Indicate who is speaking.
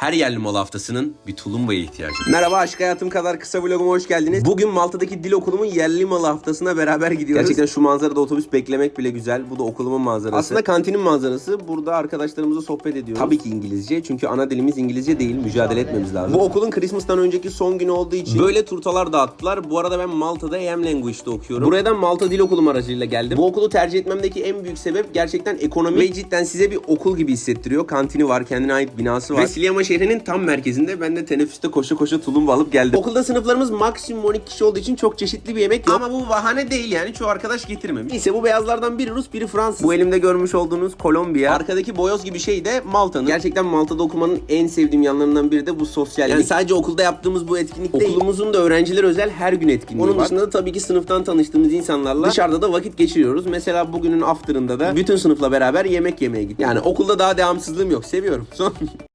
Speaker 1: Her yerli mal haftasının bir tulumbaya ihtiyacı var. Merhaba aşk hayatım kadar kısa vloguma hoş geldiniz. Bugün Malta'daki dil okulumun yerli mal haftasına beraber gidiyoruz. Gerçekten şu manzarada otobüs beklemek bile güzel. Bu da okulumun manzarası. Aslında kantinin manzarası. Burada arkadaşlarımızla sohbet ediyoruz. Tabii ki İngilizce. Çünkü ana dilimiz İngilizce değil. Mücadele etmemiz lazım. Bu okulun Christmas'tan önceki son günü olduğu için böyle turtalar dağıttılar. Bu arada ben Malta'da AM Language'da okuyorum. Buradan Malta Dil Okulum aracılığıyla geldim. Bu okulu tercih etmemdeki en büyük sebep gerçekten ekonomi ve cidden size bir okul gibi hissettiriyor. Kantini var, kendine ait binası var. Ve şehrinin tam merkezinde. Ben de teneffüste koşa koşa tulumba alıp geldim. Okulda sınıflarımız maksimum 12 kişi olduğu için çok çeşitli bir yemek yok. Ama bu bahane değil yani. Çoğu arkadaş getirmemiş. Neyse bu beyazlardan biri Rus, biri Fransız. Bu elimde görmüş olduğunuz Kolombiya. Arkadaki boyoz gibi şey de Malta'nın. Gerçekten Malta'da okumanın en sevdiğim yanlarından biri de bu sosyallik. Yani sadece okulda yaptığımız bu etkinlik değil. Okulumuzun da öğrenciler özel her gün etkinliği Onun var. dışında da tabii ki sınıftan tanıştığımız insanlarla dışarıda da vakit geçiriyoruz. Mesela bugünün after'ında da bütün sınıfla beraber yemek yemeye gittik. Yani okulda daha devamsızlığım yok. Seviyorum. Son